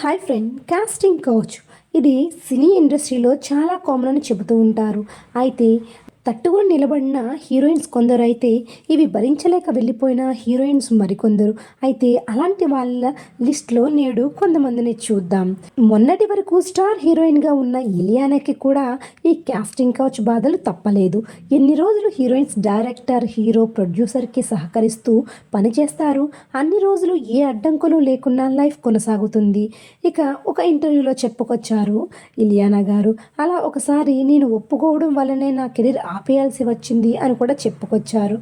Hi friend casting coach. ఇది సినీ ఇండస్ట్రీలో చాలా కామన్ అని చెబుతూ ఉంటారు. అయితే తట్టుకొని నిలబడిన హీరోయిన్స్ కొందరు అయితే ఇవి భరించలేక వెళ్ళిపోయిన హీరోయిన్స్ మరికొందరు. అయితే అలాంటి వాళ్ళ లిస్ట్లో నేడు కొంతమందిని చూద్దాం. మొన్నటి వరకు స్టార్ హీరోయిన్గా ఉన్న ఇలియానాకి కూడా ఈ క్యాస్టింగ్ కౌచ్ బాధలు తప్పలేదు. ఎన్ని రోజులు హీరోయిన్స్ డైరెక్టర్ హీరో ప్రొడ్యూసర్కి సహకరిస్తూ పనిచేస్తారు? అన్ని రోజులు ఏ అడ్డంకులు లేకుండా లైఫ్ కొనసాగుతుంది. ఇక ఒక ఇంటర్వ్యూలో చెప్పుకొచ్చారు ఇలియానా గారు. అలా ఒకసారి నేను ఒప్పుకోవడం వల్లనే నా కెరీర్ ఆపేయాల్సి వచ్చింది అని కూడా చెప్పుకొచ్చారు.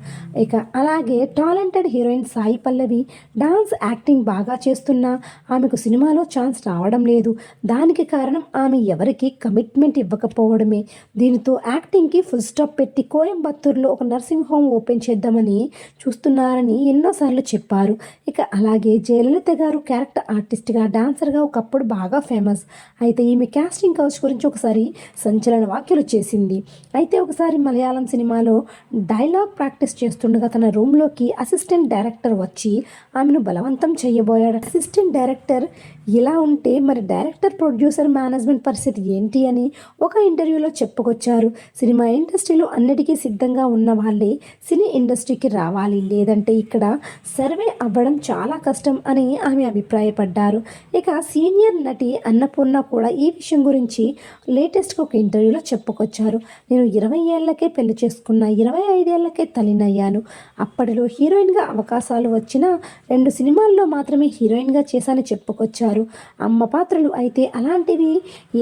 ఇక అలాగే talented heroine Sai Pallavi dance acting బాగా చేస్తున్నా ఆమెకు సినిమాలో ఛాన్స్ రావడం లేదు. దానికి కారణం ఆమె ఎవరికి కమిట్మెంట్ ఇవ్వకపోవడమే. దీనితో యాక్టింగ్కి ఫుల్ స్టాప్ పెట్టి కోయంబత్తూరులో ఒక నర్సింగ్ హోమ్ ఓపెన్ చేద్దామని చూస్తున్నారని ఎన్నోసార్లు చెప్పారు. ఇక అలాగే జయలలిత గారు క్యారెక్టర్ ఆర్టిస్ట్గా డాన్సర్గా ఒకప్పుడు బాగా ఫేమస్. అయితే ఈమె క్యాస్టింగ్ కౌచ్ గురించి ఒకసారి సంచలన వ్యాఖ్యలు చేసింది. అయితే ఒకసారి మలయాళం సినిమాలో డైలాగ్ ప్రాక్టీస్ చేస్తుండగా తన రూమ్లోకి అసిస్టెంట్ డైరెక్టర్ వచ్చి ఆమెను బలవంతం చేయబోయాడు. అసిస్టెంట్ డైరెక్టర్ ఇలా ఉంటే మరి డైరెక్టర్ ప్రొడ్యూసర్ మేనేజ్మెంట్ పరిస్థితి ఏంటి అని ఒక ఇంటర్వ్యూలో చెప్పుకొచ్చారు. సినిమా ఇండస్ట్రీలో అన్నిటికీ సిద్ధంగా ఉన్న వాళ్ళే సినీ ఇండస్ట్రీకి రావాలి. లేదంటే ఇక్కడ సర్వే అవ్వడం చాలా కష్టం అని ఆమె అభిప్రాయపడ్డారు. ఇక సీనియర్ నటి అన్నపూర్ణ కూడా ఈ విషయం గురించి లేటెస్ట్గా ఒక ఇంటర్వ్యూలో చెప్పుకొచ్చారు. నేను ఇరవై ఏళ్ళ ఏళ్ళకే పెళ్ళి చేసుకున్న ఇరవై ఐదేళ్ళకే తల్లినయ్యాను. అప్పటిలో హీరోయిన్గా అవకాశాలు వచ్చిన రెండు సినిమాల్లో మాత్రమే హీరోయిన్గా చేశానని చెప్పుకొచ్చారు. అమ్మ పాత్రలు అయితే అలాంటివి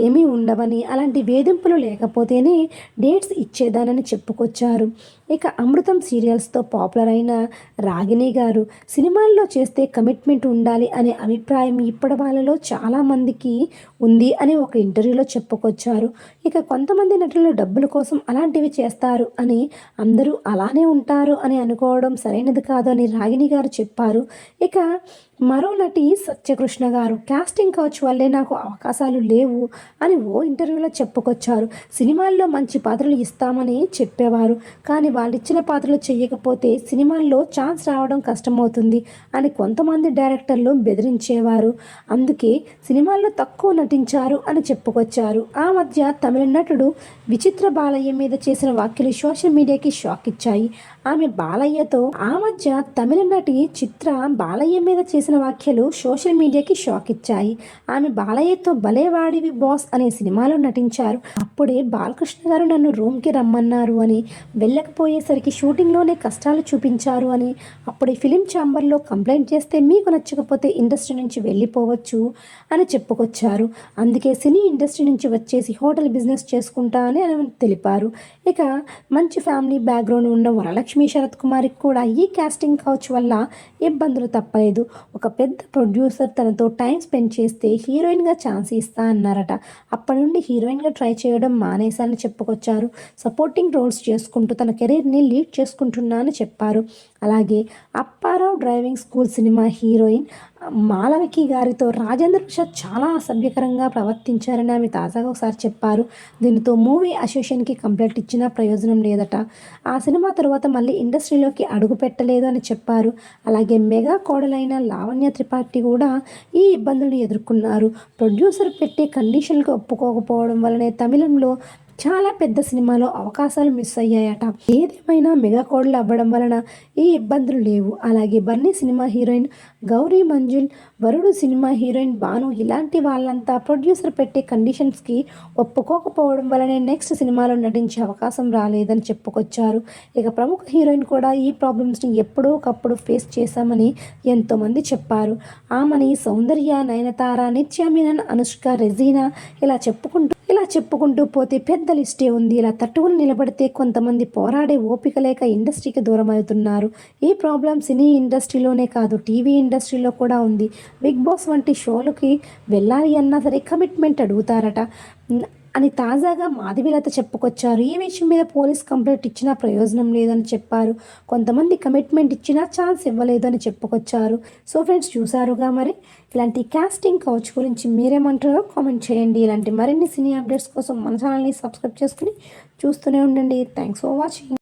ఏమీ ఉండవని అలాంటి వేధింపులు లేకపోతేనే డేట్స్ ఇచ్చేదానని చెప్పుకొచ్చారు. ఇక అమృతం సీరియల్స్తో పాపులర్ అయిన రాగిణి గారు సినిమాల్లో చేస్తే కమిట్మెంట్ ఉండాలి అనే అభిప్రాయం ఇప్పటి వాళ్ళలో చాలామందికి ఉంది అని ఒక ఇంటర్వ్యూలో చెప్పుకొచ్చారు. ఇక కొంతమంది నటులు డబ్బుల కోసం అలాంటివి చేస్తారు అని అందరూ అలానే ఉంటారు అని అనుకోవడం సరైనది కాదు అని రాగిణి గారు చెప్పారు. ఇక మరో నటి సత్యకృష్ణ గారు కాస్టింగ్ కౌచ్ వల్లే నాకు అవకాశాలు లేవు అని ఓ ఇంటర్వ్యూలో చెప్పుకొచ్చారు. సినిమాల్లో మంచి పాత్రలు ఇస్తామని చెప్పేవారు కానీ వాళ్ళు ఇచ్చిన పాత్రలు చేయకపోతే సినిమాల్లో ఛాన్స్ రావడం కష్టమవుతుంది అని కొంతమంది డైరెక్టర్లు బెదిరించేవారు. అందుకే సినిమాల్లో తక్కువ నటించారు అని చెప్పుకొచ్చారు. ఆ మధ్య తమిళ నటుడు విచిత్ర బాలయ్య మీద చేసిన వ్యాఖ్యలు సోషల్ మీడియాకి షాక్ ఇచ్చాయి ఆమె బాలయ్యతో ఆ మధ్య తమిళ నటి చిత్ర బాలయ్య మీద చేసిన వ్యాఖ్యలు సోషల్ మీడియాకి షాక్ ఇచ్చాయి ఆమె బాలయ్యతో భలేవాడివి బాస్ అనే సినిమాలో నటించారు. అప్పుడే బాలకృష్ణ గారు నన్ను రూమ్కి రమ్మన్నారు అని వెళ్ళకపోయేసరికి షూటింగ్లోనే కష్టాలు చూపించారు అని అప్పుడే ఫిలిం ఛాంబర్లో కంప్లైంట్ చేస్తే మీకు నచ్చకపోతే ఇండస్ట్రీ నుంచి వెళ్ళిపోవచ్చు అని చెప్పుకొచ్చారు. అందుకే సినీ ఇండస్ట్రీ నుంచి వచ్చేసి హోటల్ బిజినెస్ చేసుకుంటా అని తెలిపారు. ఇక మంచి ఫ్యామిలీ బ్యాక్గ్రౌండ్ ఉన్న వరలక్ష్మి శరత్ కుమార్కి కూడా ఈ కాస్టింగ్ కౌచ్ వల్ల ఇబ్బందులు తప్పలేదు. ఒక పెద్ద ప్రొడ్యూసర్ తనతో టైం స్పెండ్ చేస్తే హీరోయిన్గా ఛాన్స్ ఇస్తా అన్నారట. అప్పటి నుండి హీరోయిన్గా ట్రై చేయడం మానేశానని చెప్పుకొచ్చారు. సపోర్టింగ్ రోల్స్ చేసుకుంటూ తన కెరీర్ని లీడ్ చేసుకుంటున్నా అని చెప్పారు. అలాగే Apparao driving school cinema heroine మాలవికి గారితో రాజేంద్ర ప్రసాద్ చాలా అసభ్యకరంగా ప్రవర్తించారని ఆమె తాజాగా ఒకసారి చెప్పారు. దీనితో మూవీ అసోసియేషన్కి కంప్లైంట్ ఇచ్చినా ప్రయోజనం లేదట. ఆ సినిమా తర్వాత మళ్ళీ ఇండస్ట్రీలోకి అడుగు పెట్టలేదు అని చెప్పారు. అలాగే మెగా కోడలైన లావణ్య త్రిపాఠి కూడా ఈ ఇబ్బందులను ఎదుర్కొన్నారు. ప్రొడ్యూసర్ పెట్టే కండిషన్కి ఒప్పుకోకపోవడం వలనే తమిళంలో చాలా పెద్ద సినిమాలో అవకాశాలు మిస్ అయ్యాయట. ఏదేమైనా మెగా కోడలు అవ్వడం వలన ఏ ఇబ్బందులు లేవు. అలాగే Bunny cinema heroine Gauri Munjal Varudu cinema heroine Banu ఇలాంటి వాళ్ళంతా ప్రొడ్యూసర్ పెట్టే కండిషన్స్కి ఒప్పుకోకపోవడం వలనే నెక్స్ట్ సినిమాలో నటించే అవకాశం రాలేదని చెప్పుకొచ్చారు. ఇక ప్రముఖ హీరోయిన్ కూడా ఈ ప్రాబ్లమ్స్ని ఎప్పుడో ఒకప్పుడు ఫేస్ చేశామని ఎంతోమంది చెప్పారు. ఆమెని సౌందర్య నయనతార నిత్యామీనన్ అనుష్క రెజీనా ఇలా చెప్పుకుంటూ చెప్పుకుంటూ పోతే పెద్ద లిస్టే ఉంది. ఇలా తట్టుకుని నిలబడితే కొంతమంది పోరాడే ఓపిక లేక ఇండస్ట్రీకి దూరం అవుతున్నారు ఈ ప్రాబ్లం సినీ ఇండస్ట్రీలోనే కాదు టీవీ ఇండస్ట్రీలో కూడా ఉంది. బిగ్ బాస్ వంటి షోలకి వెళ్ళాలి అన్నా సరే కమిట్మెంట్ అడుగుతారట. అని తాజాగా మాధవిలత చెప్పుకొచ్చారు. ఈ విషయం మీద పోలీస్ కంప్లైంట్ ఇచ్చినా ప్రయోజనం లేదని చెప్పారు. కొంతమంది కమిట్మెంట్ ఇచ్చినా ఛాన్స్ ఇవ్వలేదు అని చెప్పుకొచ్చారు. సో ఫ్రెండ్స్ చూసారుగా మరి? ఇలాంటి కాస్టింగ్ కౌచ్ గురించి మీరేమంటారో కామెంట్ చేయండి. ఇలాంటి మరిన్ని సినీ అప్డేట్స్ కోసం మన ఛానల్ని సబ్స్క్రైబ్ చేసుకుని చూస్తూనే ఉండండి. Thanks for watching